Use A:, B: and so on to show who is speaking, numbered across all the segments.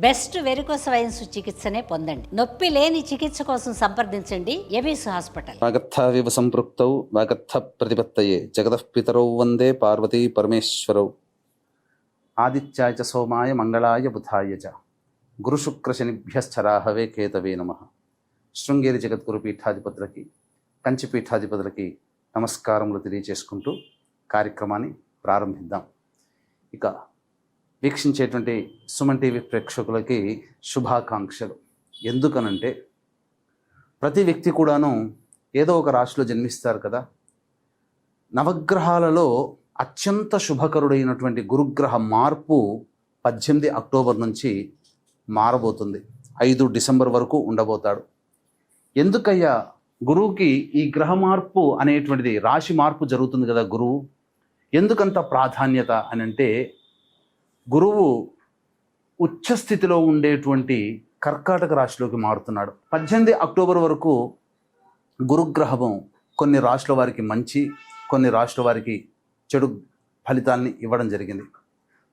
A: Best varicose wines చికిత్సనే పొందండి. నొప్పి లేని చికిత్స కోసం సంప్రదించండి. ఎబిస్ హాస్పిటల్.
B: వాగర్థావివ సంపృక్తౌ వాగర్థ ప్రతిపత్తయే. జగతః పితరౌ వందే పార్వతీ పరమేశ్వరౌ. ఆదిత్యాయ చ సోమాయ మంగళాయ బుధాయ చ. గురుశుక్రశనిభ్యశ్చరాహవే కేతవే నమ. శృంగేరి జగద్గురు పీఠాధిపతులకి కంచి పీఠాధిపతులకి నమస్కారములు తెలియచేసుకుంటూ కార్యక్రమాన్ని ప్రారంభిద్దాం. ఇక వీక్షించేటువంటి సుమన్ టీవీ ప్రేక్షకులకి శుభాకాంక్షలు. ఎందుకనంటే ప్రతి వ్యక్తి కూడాను ఏదో ఒక రాశిలో జన్మిస్తారు కదా. నవగ్రహాలలో అత్యంత శుభకరుడైనటువంటి గురుగ్రహ మార్పు పద్దెనిమిది అక్టోబర్ నుంచి మారబోతుంది. ఐదు డిసెంబర్ వరకు ఉండబోతాడు. ఎందుకయ్యా గురువుకి ఈ గ్రహ మార్పు అనేటువంటిది రాశి మార్పు జరుగుతుంది కదా గురువు. ఎందుకంత ప్రాధాన్యత అని అంటే గురువు ఉచ్చస్థితిలో ఉండేటువంటి కర్కాటక రాశిలోకి మారుతున్నాడు. పద్దెనిమిది అక్టోబర్ వరకు గురుగ్రహము కొన్ని రాష్ట్రాల వారికి మంచి కొన్ని రాష్ట్రాల వారికి చెడు ఫలితాల్ని ఇవ్వడం జరిగింది.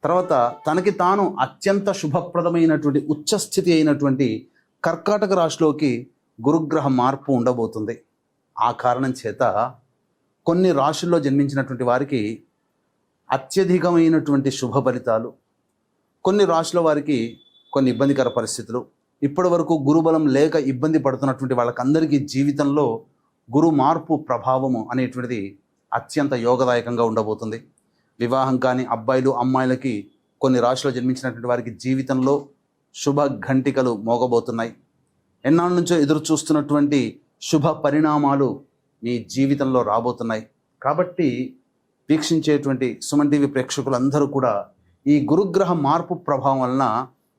B: తర్వాత తనకి తాను అత్యంత శుభప్రదమైనటువంటి ఉచ్చస్థితి అయినటువంటి కర్కాటక రాశిలోకి గురుగ్రహ మార్పు ఉండబోతుంది. ఆ కారణం చేత కొన్ని రాశుల్లో జన్మించినటువంటి వారికి అత్యధికమైనటువంటి శుభ ఫలితాలు కొన్ని రాశుల వారికి కొన్ని ఇబ్బందికర పరిస్థితులు. ఇప్పటి వరకు గురుబలం లేక ఇబ్బంది పడుతున్నటువంటి వాళ్ళకందరికీ జీవితంలో గురు మార్పు ప్రభావము అనేటువంటిది అత్యంత యోగదాయకంగా ఉండబోతుంది. వివాహం కాని అబ్బాయిలు అమ్మాయిలకి కొన్ని రాశిలో జన్మించినటువంటి వారికి జీవితంలో శుభ ఘంటికలు మోగబోతున్నాయి. ఎన్నాళ్ళ నుంచో ఎదురు చూస్తున్నటువంటి శుభ పరిణామాలు మీ జీవితంలో రాబోతున్నాయి. కాబట్టి వీక్షించేటువంటి సుమన్ టీవీ ప్రేక్షకులందరూ కూడా ఈ గురుగ్రహ మార్పు ప్రభావం వలన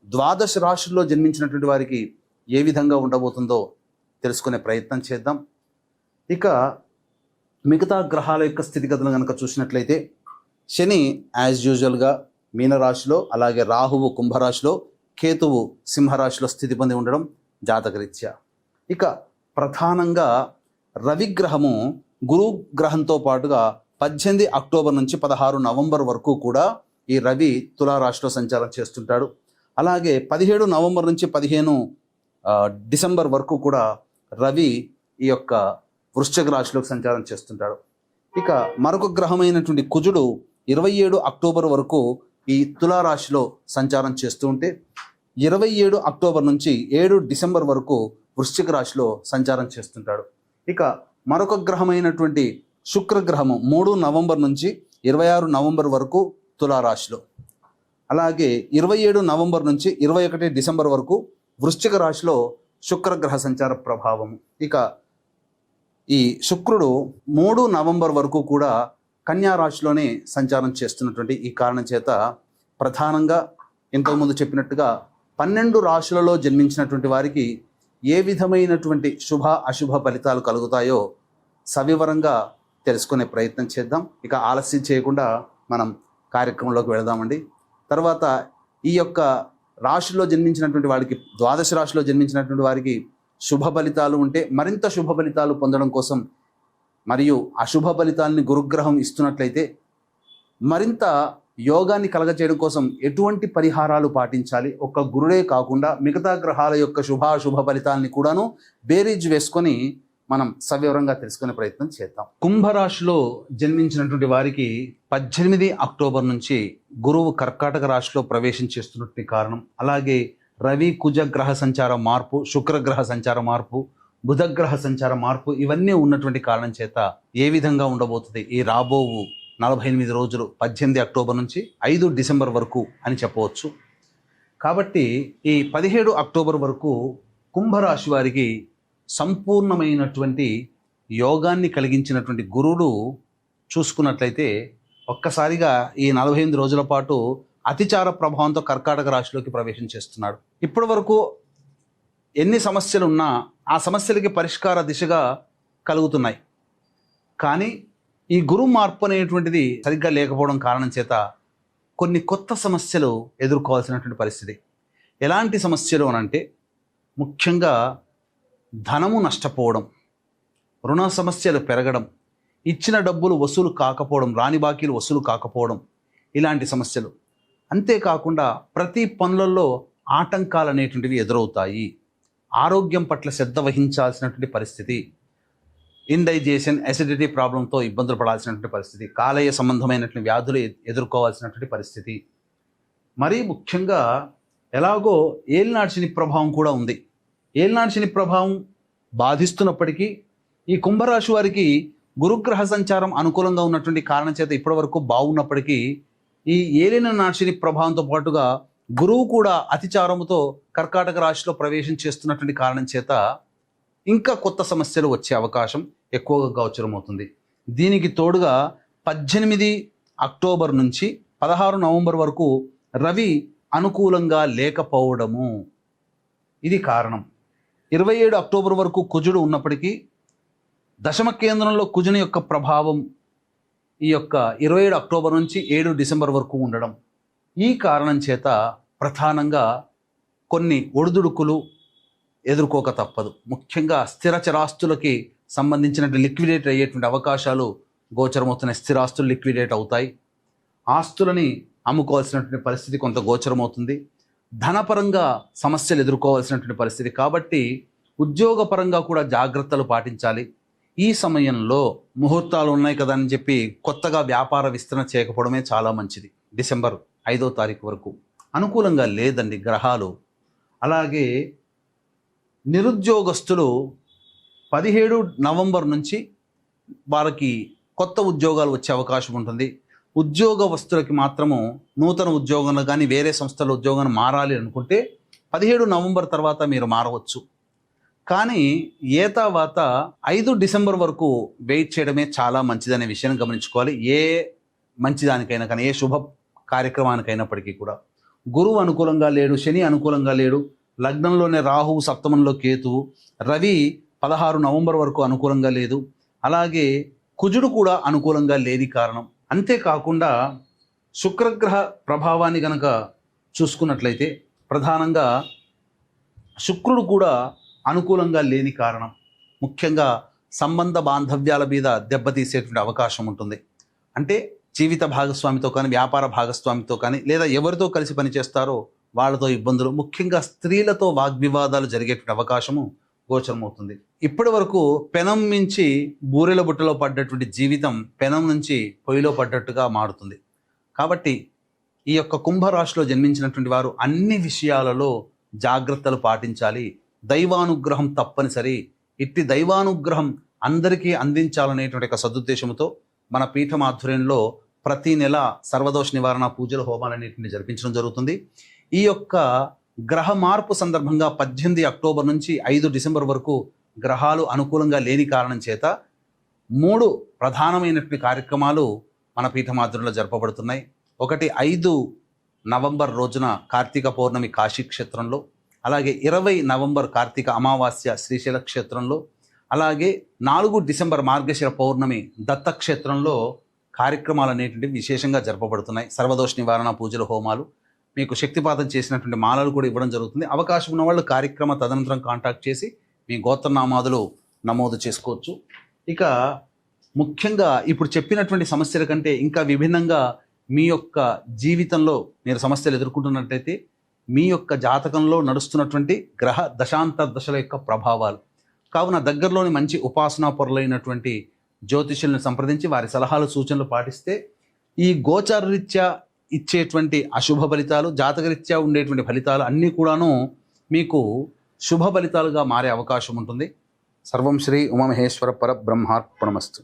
B: ద్వాదశ రాశుల్లో జన్మించినటువంటి వారికి ఏ విధంగా ఉండబోతుందో తెలుసుకునే ప్రయత్నం చేద్దాం. ఇక మిగతా గ్రహాల యొక్క స్థితిగతులు కనుక చూసినట్లయితే శని యాజ్ యూజువల్గా మీనరాశిలో అలాగే రాహువు కుంభరాశిలో కేతువు సింహరాశిలో స్థితి పొంది ఉండడం జాతకరీత్యా. ఇక ప్రధానంగా రవిగ్రహము గురుగ్రహంతో పాటుగా పద్దెనిమిది అక్టోబర్ నుంచి పదహారు నవంబర్ వరకు కూడా ఈ రవి తులారాశిలో సంచారం చేస్తుంటాడు. అలాగే పదిహేడు నవంబర్ నుంచి పదిహేను డిసెంబర్ వరకు కూడా రవి ఈ యొక్క వృశ్చిక రాశిలోకి సంచారం చేస్తుంటాడు. ఇక మరొక గ్రహమైనటువంటి కుజుడు ఇరవై ఏడు అక్టోబర్ వరకు ఈ తులారాశిలో సంచారం చేస్తూ ఉంటే ఇరవై ఏడు అక్టోబర్ నుంచి ఏడు డిసెంబర్ వరకు వృశ్చిక రాశిలో సంచారం చేస్తుంటాడు. ఇక మరొక గ్రహమైనటువంటి శుక్రగ్రహము మూడు నవంబర్ నుంచి ఇరవై ఆరు నవంబర్ వరకు తులారాశిలో. అలాగే ఇరవై ఏడు నవంబర్ నుంచి ఇరవై ఒకటి డిసెంబర్ వరకు వృశ్చిక రాశిలో శుక్రగ్రహ సంచార ప్రభావము ఇక ఈ శుక్రుడు మూడు నవంబర్ వరకు కూడా కన్యా రాశిలోనే సంచారం చేస్తున్నటువంటి ఈ కారణం చేత ప్రధానంగా ఇంతకుముందు చెప్పినట్టుగా పన్నెండు రాశులలో జన్మించినటువంటి వారికి ఏ విధమైనటువంటి శుభ అశుభ ఫలితాలు కలుగుతాయో సవివరంగా తెలుసుకునే ప్రయత్నం చేద్దాం. ఇక ఆలస్యం చేయకుండా మనం కార్యక్రమంలోకి వెళదామండి. తర్వాత ఈ యొక్క రాశిలో జన్మించినటువంటి వారికి ద్వాదశ రాశిలో జన్మించినటువంటి వారికి శుభ ఫలితాలు ఉంటే మరింత శుభ ఫలితాలు పొందడం కోసం మరియు అశుభ ఫలితాలని గురుగ్రహం ఇస్తున్నట్లయితే మరింత యోగాన్ని కలగచేయడం కోసం ఎటువంటి పరిహారాలు పాటించాలి? ఒక్క గురుడే కాకుండా మిగతా గ్రహాల యొక్క శుభాశుభ ఫలితాలని కూడాను బేరీజ్ వేసుకొని మనం సవివరంగా తెలుసుకునే ప్రయత్నం చేద్దాం. కుంభరాశిలో జన్మించినటువంటి వారికి పద్దెనిమిది అక్టోబర్ నుంచి గురువు కర్కాటక రాశిలో ప్రవేశం చేస్తున్నటువంటి కారణం. అలాగే రవి కుజ గ్రహ సంచార మార్పు శుక్రగ్రహ సంచార మార్పు బుధగ్రహ సంచార మార్పు ఇవన్నీ ఉన్నటువంటి కారణం చేత ఏ విధంగా ఉండబోతుంది? ఈ రాబోవు నలభై ఎనిమిది రోజులు పద్దెనిమిది అక్టోబర్ నుంచి ఐదు డిసెంబర్ వరకు అని చెప్పవచ్చు. కాబట్టి ఈ పదిహేడు అక్టోబర్ వరకు కుంభరాశి వారికి సంపూర్ణమైనటువంటి యోగాన్ని కలిగించినటువంటి గురువులు చూసుకున్నట్లయితే ఒక్కసారిగా ఈ నలభై ఎనిమిది రోజుల పాటు అతిచార ప్రభావంతో కర్కాటక రాశిలోకి ప్రవేశం చేస్తున్నాడు. ఇప్పటి వరకు ఎన్ని సమస్యలు ఉన్నా ఆ సమస్యలకి పరిష్కార దిశగా కలుగుతున్నాయి. కానీ ఈ గురు మార్పు అనేటువంటిది సరిగ్గా లేకపోవడం కారణం చేత కొన్ని కొత్త సమస్యలు ఎదుర్కోవాల్సినటువంటి పరిస్థితి. ఎలాంటి సమస్యలు అనంటే ముఖ్యంగా ధనము నష్టపోవడం రుణ సమస్యలు పెరగడం ఇచ్చిన డబ్బులు వసూలు కాకపోవడం రాని బాకీలు వసూలు కాకపోవడం ఇలాంటి సమస్యలు. అంతేకాకుండా ప్రతి పనులలో ఆటంకాలు అనేటువంటివి ఎదురవుతాయి. ఆరోగ్యం పట్ల శ్రద్ధ వహించాల్సినటువంటి పరిస్థితి ఇండైజేషన్ అసిడిటీ ప్రాబ్లంతో ఇబ్బందులు పడాల్సినటువంటి పరిస్థితి కాలేయ సంబంధమైనటువంటి వ్యాధులు ఎదుర్కోవాల్సినటువంటి పరిస్థితి. మరీ ముఖ్యంగా ఎలాగో ఏలినాడు శని ప్రభావం కూడా ఉంది. ఏలినాడు శని ప్రభావం బాధిస్తున్నప్పటికీ ఈ కుంభరాశి వారికి గురుగ్రహ సంచారం అనుకూలంగా ఉన్నటువంటి కారణం చేత ఇప్పటివరకు బాగున్నప్పటికీ ఈ ఏలిన నాశిని ప్రభావంతో పాటుగా గురువు కూడా అతిచారముతో కర్కాటక రాశిలో ప్రవేశం చేస్తున్నటువంటి కారణం చేత ఇంకా కొత్త సమస్యలు వచ్చే అవకాశం ఎక్కువగా గోచరమవుతుంది. దీనికి తోడుగా పద్దెనిమిది అక్టోబర్ నుంచి పదహారు నవంబర్ వరకు రవి అనుకూలంగా లేకపోవడము. ఇది కారణం. ఇరవై ఏడు అక్టోబర్ వరకు కుజుడు ఉన్నప్పటికీ దశమ కేంద్రంలో కుజుని యొక్క ప్రభావం ఈ యొక్క ఇరవై ఏడు అక్టోబర్ నుంచి ఏడు డిసెంబర్ వరకు ఉండడం ఈ కారణం చేత ప్రధానంగా కొన్ని ఒడిదుడుకులు ఎదుర్కోక తప్పదు. ముఖ్యంగా స్థిర చరాస్తులకి సంబంధించిన లిక్విడేట్ అయ్యేటువంటి అవకాశాలు గోచరమవుతున్నాయి. స్థిరాస్తులు లిక్విడేట్ అవుతాయి. ఆస్తులని అమ్ముకోవాల్సినటువంటి పరిస్థితి కొంత గోచరమవుతుంది. ధనపరంగా సమస్యలు ఎదుర్కోవాల్సినటువంటి పరిస్థితి. కాబట్టి ఉద్యోగపరంగా కూడా జాగ్రత్తలు పాటించాలి. ఈ సమయంలో ముహూర్తాలు ఉన్నాయి కదా అని చెప్పి కొత్తగా వ్యాపార విస్తరణ చేయకపోవడమే చాలా మంచిది. డిసెంబర్ ఐదో తారీఖు వరకు. అనుకూలంగా లేదండి గ్రహాలు. అలాగే నిరుద్యోగస్తులు పదిహేడు నవంబర్ నుంచి వారికి కొత్త ఉద్యోగాలు వచ్చే అవకాశం ఉంటుంది. ఉద్యోగస్తులకి మాత్రము నూతన ఉద్యోగంలో కానీ వేరే సంస్థల ఉద్యోగం మారాలి అనుకుంటే పదిహేడు నవంబర్ తర్వాత మీరు మారవచ్చు. కానీ ఏ తర్వాత ఐదు డిసెంబర్ వరకు వెయిట్ చేయడమే చాలా మంచిదనే విషయాన్ని గమనించుకోవాలి. ఏ మంచిదానికైనా కానీ ఏ శుభ కార్యక్రమానికైనప్పటికీ కూడా. గురువు అనుకూలంగా లేడు శని అనుకూలంగా లేడు లగ్నంలోనే రాహువు సప్తమంలో కేతువు రవి పదహారు నవంబర్ వరకు అనుకూలంగా లేదు. అలాగే కుజుడు కూడా అనుకూలంగా లేని కారణం. అంతేకాకుండా శుక్రగ్రహ ప్రభావాన్ని గనక చూసుకున్నట్లయితే ప్రధానంగా శుక్రుడు కూడా అనుకూలంగా లేని కారణం. ముఖ్యంగా సంబంధ బాంధవ్యాల మీద దెబ్బతీసేటువంటి అవకాశం ఉంటుంది. అంటే జీవిత భాగస్వామితో కానీ వ్యాపార భాగస్వామితో కానీ లేదా ఎవరితో కలిసి పనిచేస్తారో వాళ్ళతో ఇబ్బందులు ముఖ్యంగా స్త్రీలతో వాగ్వివాదాలు జరిగేటువంటి అవకాశము గోచరమవుతుంది. ఇప్పటి వరకు పెనం మించి బూరెల బుట్టలో పడ్డటువంటి జీవితం పెనం నుంచి పొయ్యిలో పడ్డట్టుగా మారుతుంది. కాబట్టి ఈ యొక్క కుంభరాశిలో జన్మించినటువంటి వారు అన్ని విషయాలలో జాగ్రత్తలు పాటించాలి. దైవానుగ్రహం తప్పనిసరి. ఇట్టి దైవానుగ్రహం అందరికీ అందించాలనేటువంటి ఒక సదుద్దేశంతో మన పీఠం ఆధ్వర్యంలో ప్రతి నెల సర్వదోష నివారణ పూజల హోమాలన్నింటిని జరిపించడం జరుగుతుంది. ఈ యొక్క గ్రహ మార్పు సందర్భంగా పద్దెనిమిది అక్టోబర్ నుంచి ఐదు డిసెంబర్ వరకు గ్రహాలు అనుకూలంగా లేని కారణం చేత మూడు ప్రధానమైనటువంటి కార్యక్రమాలు మన పీఠమాధ్యంలో జరపబడుతున్నాయి. ఒకటి ఐదు నవంబర్ రోజున కార్తీక పౌర్ణమి కాశీ క్షేత్రంలో అలాగే ఇరవై నవంబర్ కార్తీక అమావాస్య శ్రీశైల క్షేత్రంలో అలాగే నాలుగు డిసెంబర్ మార్గశిర పౌర్ణమి దత్తక్షేత్రంలో కార్యక్రమాలు అనేటువంటివి విశేషంగా జరపబడుతున్నాయి. సర్వదోష నివారణ పూజలు హోమాలు మీకు శక్తిపాతం చేసినటువంటి మాలలు కూడా ఇవ్వడం జరుగుతుంది. అవకాశం ఉన్న వాళ్ళు కార్యక్రమ తదనంతరం కాంటాక్ట్ చేసి మీ గోత్రనామాదులు నమోదు చేసుకోవచ్చు. ఇక ముఖ్యంగా ఇప్పుడు చెప్పినటువంటి సమస్యల కంటే ఇంకా విభిన్నంగా మీ యొక్క జీవితంలో మీరు సమస్యలు ఎదుర్కొంటున్నట్టయితే మీ యొక్క జాతకంలో నడుస్తున్నటువంటి గ్రహ దశాంతర దశల యొక్క ప్రభావాలు. కావున దగ్గరలోని మంచి ఉపాసనా పొరలైనటువంటి జ్యోతిష్యులను సంప్రదించి వారి సలహాలు సూచనలు పాటిస్తే ఈ గోచారరీత్యా ఇచ్చేటువంటి అశుభ ఫలితాలు జాతకరీత్యా ఉండేటువంటి ఫలితాలు అన్నీ కూడాను మీకు శుభ ఫలితాలుగా మారే అవకాశం ఉంటుంది. సర్వం శ్రీ ఉమామహేశ్వర పర బ్రహ్మార్పణమస్తు.